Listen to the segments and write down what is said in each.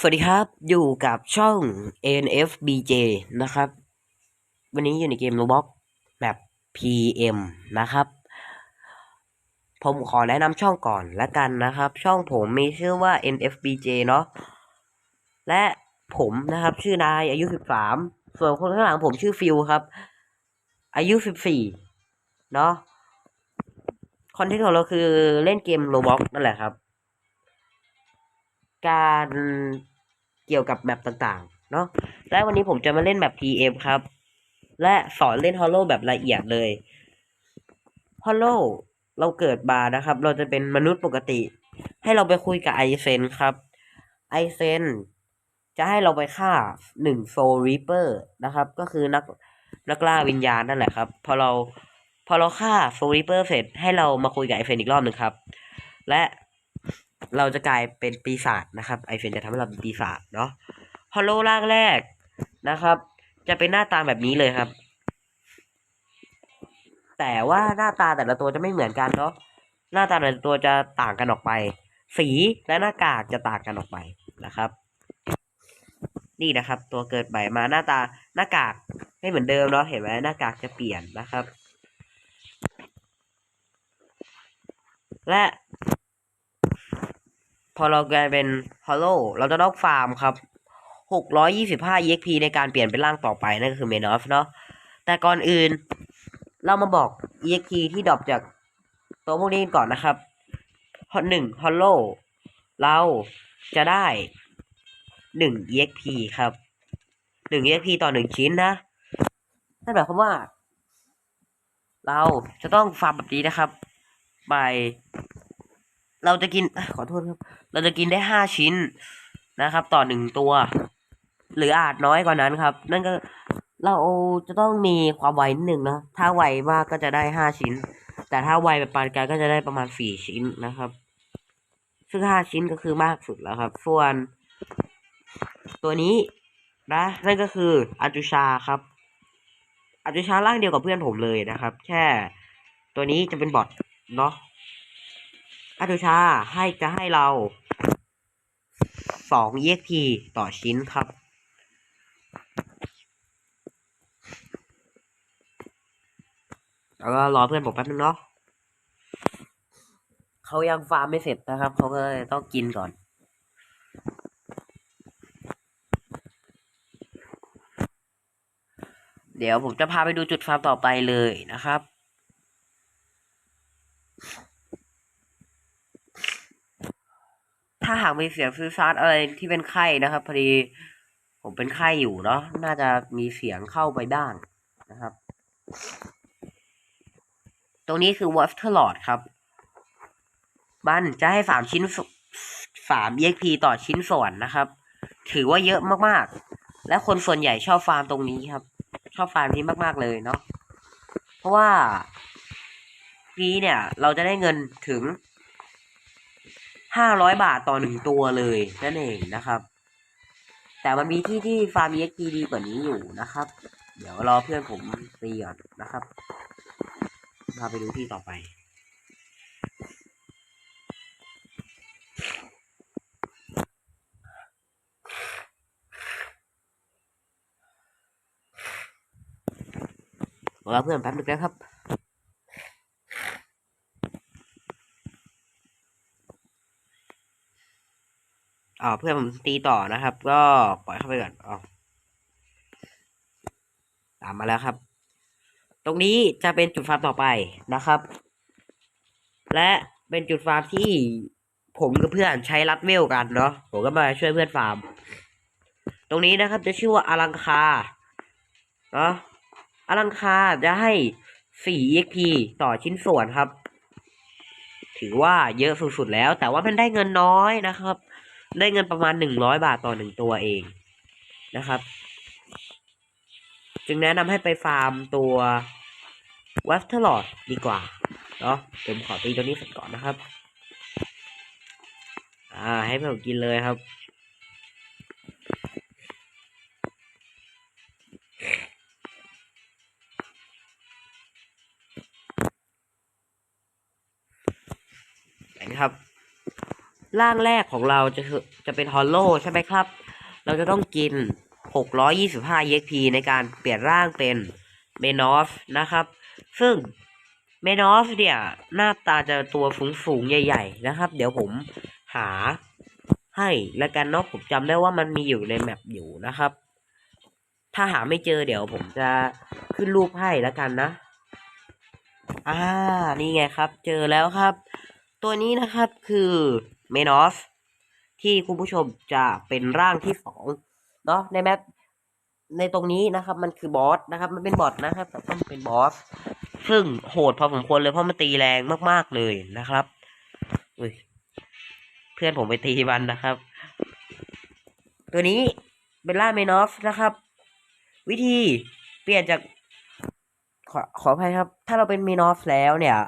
สวัสดีครับอยู่กับช่อง NFBJ นะครับ วันนี้อยู่ในเกม Roblox แบบ PM นะครับ ผมขอแนะนำช่องก่อนละกันนะครับ ช่องผมมีชื่อว่า NFBJ เนาะและผมนะครับ ชื่อนายอายุ 13 ส่วนคนข้างหลังผมชื่อฟิลครับ อายุ 14 เนาะคอนเทนต์ของเราคือเล่นเกม Roblox นั่นแหละครับ การเกี่ยวกับแมปต่างๆ เนาะและวันนี้ผมจะมาเล่นแบบ PM ครับ และสอนเล่น Hollow แบบละเอียดเลย Hollow เราเกิดมานะครับ เราจะเป็นมนุษย์ปกติ ให้เราไปคุยกับไอเซนครับ ไอเซนจะให้เราไปฆ่าหนึ่งโซรีเปอร์นะครับ ก็คือนักนักล่าวิญญาณนั่นแหละครับ พอเราพอเราฆ่าโซรีเปอร์เสร็จให้เรามาคุยกับไอเซนอีกรอบหนึ่งครับ และ เราจะกลายเป็นปีศาจนะครับไอเฟนจะทำให้เราเป็นปีศาจเนาะฮอลโลร่างแรกนะครับ จะเป็นหน้าตาแบบนี้เลยครับ แต่ว่าหน้าตาแต่ละตัวจะไม่เหมือนกันเนาะหน้าตาแต่ละตัวจะต่างกันออกไป สีและหน้ากากจะต่างกันออกไปนะครับ นี่นะครับ ตัวเกิดใหม่มาหน้าตาหน้ากากไม่เหมือนเดิมเนาะเห็นไหมหน้ากากจะเปลี่ยนนะครับ และ พอเรากลายเป็นฮอลโลเราจะต้องฟาร์มครับ 625 EXP ในการเปลี่ยนเป็นร่างต่อไปนั่นก็คือเมนอฟเนาะแต่ก่อนอื่น เรามาบอก EXP ที่ดรอปจากตัวพวกนี้ก่อนนะครับหนึ่งฮอลโลเราจะได้1 EXP ครับ1 EXP ต่อ1ชิ้นนะนั่นหมายความว่า เราจะต้องฟาร์มแบบนี้นะครับไป เราจะกินขอโทษครับ เราจะกินได้ห้าชิ้นนะครับ ต่อหนึ่งตัว หรืออาจน้อยกว่านั้นครับ นั่นก็เราจะต้องมีความไวนิดหนึ่งนะถ้าไวมากก็จะได้ห้าชิ้น แต่ถ้าไวแบบปานกลางก็จะได้ประมาณสี่ชิ้นนะครับ ซึ่งห้าชิ้นก็คือมากสุดแล้วครับ ส่วน ตัวนี้นะ นั่นก็คืออาจุชาครับอาจุชาร่างเดียวกับเพื่อนผมเลยนะครับ แค่ตัวนี้จะเป็นบอทเนาะ อาตุชาให้จะให้เราสอง EXP ต่อชิ้นครับ แล้วก็รอเพื่อนผมแป๊บนึงเนาะเขายังฟาร์มไม่เสร็จนะครับ เขาก็เลยต้องกินก่อน เดี๋ยวผมจะพาไปดูจุดฟาร์มต่อไปเลยนะครับ ถ้า หากมีเสียงซื้อซาร์อะไรที่เป็นไข้นะครับ พอดีผมเป็นไข้อยู่เนาะน่าจะมีเสียงเข้าไปบ้างนะครับ ตรงนี้คือวอฟเทอร์ลอดครับ มันจะให้สามชิ้นสาม EXP ต่อชิ้นส่วนนะครับ ถือว่าเยอะมากๆ และคนส่วนใหญ่ชอบฟาร์มตรงนี้ครับ ชอบฟาร์มนี้มากๆเลยเนาะเพราะว่าปีเนี่ย เราจะได้เงินถึง ห้าร้อยบาทต่อหนึ่งตัวเลยนั่นเองนะครับ แต่มันมีที่ที่ฟาร์ม EXP ดีกว่านี้อยู่นะครับ เดี๋ยวรอเพื่อนผมตีก่อนนะครับพาไปดูที่ต่อไปรอเพื่อนแป๊บนึงนะครับ อ่าเพื่อนผมตีต่อนะครับ ก็ปล่อยเข้าไปก่อนอ๋อตามมาแล้วครับ ตรงนี้จะเป็นจุดฟาร์มต่อไปนะครับ และเป็นจุดฟาร์มที่ผมกับเพื่อนใช้รัดเวลกันเนาะผมก็มาช่วยเพื่อนฟาร์ม ตรงนี้นะครับจะชื่อว่าอลังคาเนาะอลังคาจะให้4 EXP ต่อชิ้นส่วนครับ ถือว่าเยอะสุดๆแล้ว แต่ว่ามันได้เงินน้อยนะครับ ได้เงินประมาณหนึ่งร้อยบาทต่อหนึ่งตัวเองนะครับ จึงแนะนำให้ไปฟาร์มตัววัฟเทอร์ลอดดีกว่าเนาะผมขอตีตัวนี้เสร็จก่อนนะครับ อ่า ให้ผมกินเลยครับนะครับ ร่างแรกของเราจะจะเป็นฮอลโลใช่ไหมครับ เราจะต้องกิน 625 EXP ในการเปลี่ยนร่างเป็นเมนอฟนะครับ ซึ่งเมนอฟเนี่ย หน้าตาจะตัวสูงๆ ใหญ่ ๆ นะครับ เดี๋ยวผมหาให้แล้วกันเนาะผมจำได้ว่ามันมีอยู่ในแมปอยู่นะครับ ถ้าหาไม่เจอเดี๋ยวผมจะขึ้นรูปให้แล้วกันนะ อ่า นี่ไงครับ เจอแล้วครับ ตัวนี้นะครับคือ เมนอสที่คุณผู้ชมจะเป็นร่างที่สองเนาะในแมปในตรงนี้นะครับ มันคือบอสนะครับ มันเป็นบอทนะครับแต่ต้องเป็นบอสซึ่งโหดพอสมควรเลยเพราะมันตีแรงมากๆเลยนะครับอุ้ยเพื่อนผมไปตีมันนะครับ ตัวนี้เป็นล่าเมนอฟนะครับ วิธีเปลี่ยนจากขอขออภัยครับ ถ้าเราเป็นเมนอฟแล้วเนี่ย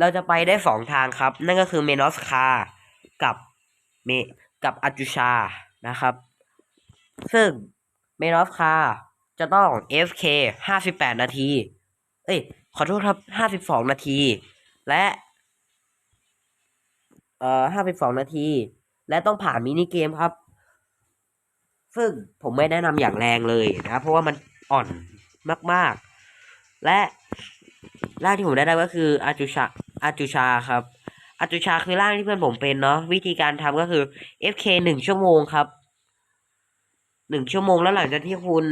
เราจะไปได้สองทางครับ นั่นก็คือเมนอสคา กับเมกับอาจูชานะครับ ซึ่งเมนอสคาจะต้อง FK ห้าสิบแปดนาที เอ้ย ขอโทษครับห้าสิบสองนาที และ เอ่อห้าสิบสองนาที และต้องผ่านมินิเกมครับ ซึ่งผมไม่แนะนำอย่างแรงเลยนะเพราะว่ามันอ่อนมาก ๆ และร่างที่ผมได้ได้ก็คืออาจูชาอาจูชาครับ อาจูชาคือร่างที่เพื่อนผมเป็นเนาะวิธีการทำก็คือ FK หนึ่งชั่วโมงครับหนึ่งชั่วโมงแล้วหลังจากที่คุณ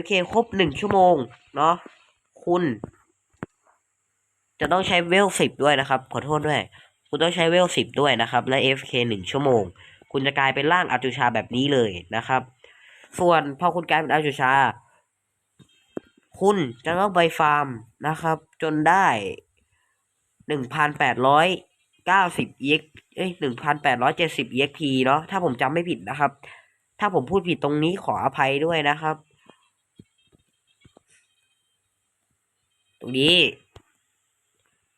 FK ครบหนึ่งชั่วโมงเนาะคุณ จะต้องใช้เวลสิบด้วยนะครับ ขอโทษด้วย คุณต้องใช้เวลสิบด้วยนะครับ และ FK หนึ่งชั่วโมง คุณจะกลายเป็นร่างอาจูชาแบบนี้เลยนะครับ ส่วนพอคุณกลายเป็นอาจูชา คุณจะต้องไปฟาร์มนะครับ จนได้ หนึ่งพันแปดร้อยเก้าสิบเอ็กเอ้ยหนึ่งพันแปดร้อยเจ็ดสิบเอ็กพีเนาะถ้าผมจำไม่ผิดนะครับ ถ้าผมพูดผิดตรงนี้ขออภัยด้วยนะครับ ตรงนี้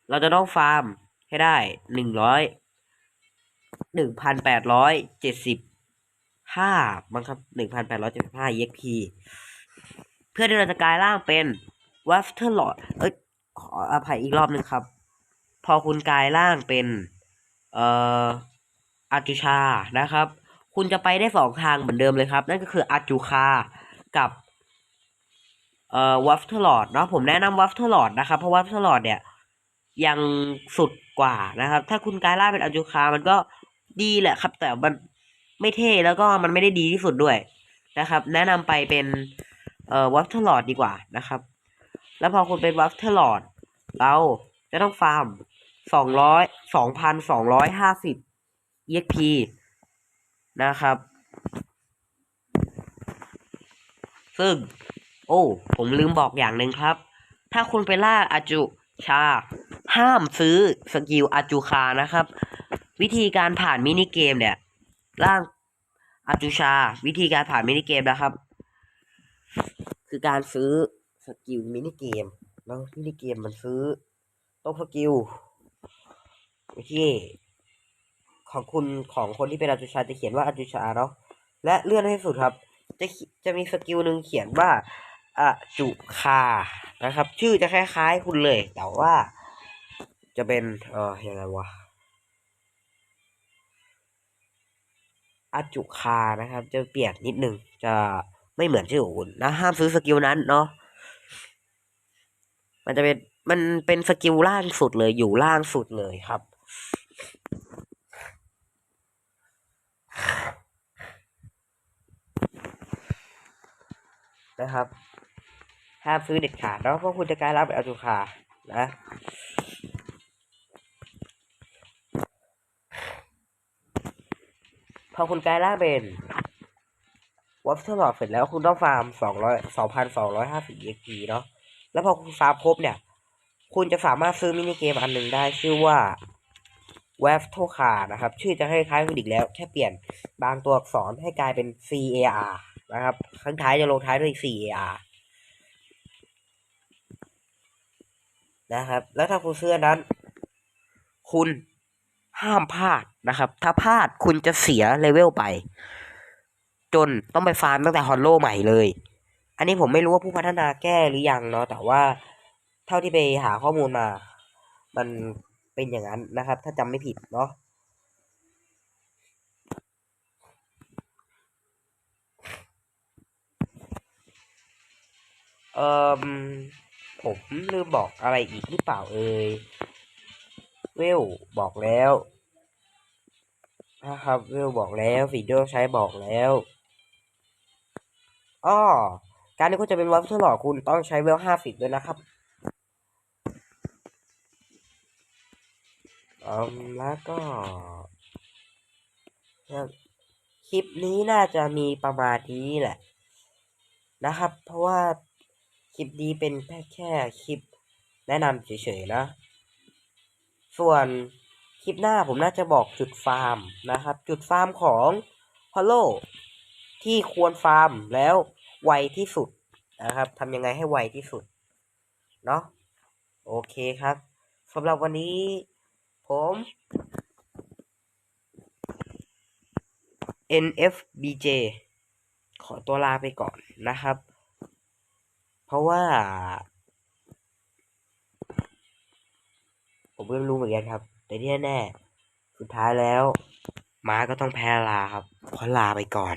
เราจะต้องฟาร์มให้ได้หนึ่งร้อยหนึ่งพันแปดร้อยเจ็ดสิบห้ามั้งครับหนึ่งพันแปดร้อยเจ็ดสิบห้าเอ็กพีเพื่อที่เราจะกลายร่างเป็นวัฟเทอร์ลอดเอ้ยขออภัยอีกรอบหนึ่งครับ พอคุณกลายร่างเป็น เอ่ออาจูชานะครับ คุณจะไปได้สองทางเหมือนเดิมเลยครับ นั่นก็คืออาจูคากับเอ่อวัฟเทอร์ลอดเนาะผมแนะนำวัฟเทอร์ลอดนะครับ เพราะวัฟเทอร์ลอดเนี่ย ยังสุดกว่านะครับ ถ้าคุณกลายร่างเป็นอาจูคามันก็ดีแหละครับ แต่มันไม่เท่แล้วก็มันไม่ได้ดีที่สุดด้วยนะครับ แนะนำไปเป็นเอ่อวัฟเทอร์ลอดดีกว่านะครับ แล้วพอคุณเป็นวัฟเทอร์ลอดเราจะต้องฟาร์ม สองร้อยสองพันสองร้อยห้าสิบ EXP นะครับ ซึ่ง โอ้ ผมลืมบอกอย่างหนึ่งครับ ถ้าคุณไปล่าอาจูชา ห้ามซื้อสกิลอาจูคานะครับ วิธีการผ่านมินิเกมเนี่ยร่างอาจูชา วิธีการผ่านมินิเกมนะครับ คือการซื้อสกิลมินิเกมแล้วมินิเกมมันซื้อต้องสกิล ที่ของคุณของคนที่เป็นอาจุชาจะเขียนว่าอาจุชาเนาะและเลื่อนให้สุดครับ จะจะมีสกิลหนึ่งเขียนว่าอาจุคานะครับ ชื่อจะคล้ายๆคุณเลย แต่ว่า จะเป็นเออยังไงวะอาจุคานะครับ จะเปลี่ยนนิดนึงจะไม่เหมือนชื่อของคุณนะห้ามซื้อสกิลนั้นเนาะมันจะเป็นมันเป็นสกิลล่างสุดเลยอยู่ล่างสุดเลยครับ นะครับ ห้ามซื้อเด็ดขาดแล้วเพราะคุณจะกลายรับเป็นอาจูคานะพอคุณกลายร่างเป็นวัฟเฟิลหลอดเสร็จแล้วคุณต้องฟาร์มสองร้อยสองพันสองร้อยห้าสิบเอ็กีเนาะแล้วพอคุณฟาร์มครบเนี่ย คุณจะสามารถซื้อมินิเกมอันหนึ่งได้ชื่อว่า w a f t o c a r นะครับ ชื่อจะคล้ายๆกันอีกแล้ว แค่เปลี่ยนบางตัวอักษรให้กลายเป็น C A R นะครับข้างท้ายจะลงท้ายด้วย C A R นะครับ แล้วถ้าคุณซื้อนั้น คุณห้ามพลาดนะครับ ถ้าพลาดคุณจะเสียเลเวลไป จนต้องไปฟาร์มตั้งแต่ฮอลโลใหม่เลย อันนี้ผมไม่รู้ว่าผู้พัฒนาแก้หรือยังเนาะแต่ว่าเท่าที่ไปหาข้อมูลมา มัน เป็นอย่างนั้นนะครับ ถ้าจำไม่ผิดเนาะเอ่อผมลืมบอกอะไรอีกหรือเปล่าเอ่ยเวลบอกแล้วนะครับเวลบอกแล้ววิดีโอใช้บอกแล้วอ้อการที่คุณจะเป็นวอลเทอร์หลอกคุณต้องใช้เวลห้าสิบด้วยนะครับ อืมแล้วก็คลิปนี้น่าจะมีประมาณนี้แหละ นะครับ เพราะว่าคลิปนี้เป็นแค่แค่คลิปแนะนำเฉยๆนะ ส่วนคลิปหน้าผมน่าจะบอกจุดฟาร์มนะครับ จุดฟาร์มของฮอลโลที่ควรฟาร์มแล้วไวที่สุดนะครับทำยังไงให้ไวที่สุด เนาะโอเคครับสำหรับวันนี้ ผม NFBJ ขอตัวลาไปก่อนนะครับ เพราะว่า ผมก็ไม่รู้เหมือนกันครับ แต่ที่แน่ สุดท้ายแล้ว ม้าก็ต้องแพ้ลาครับ ขอลาไปก่อน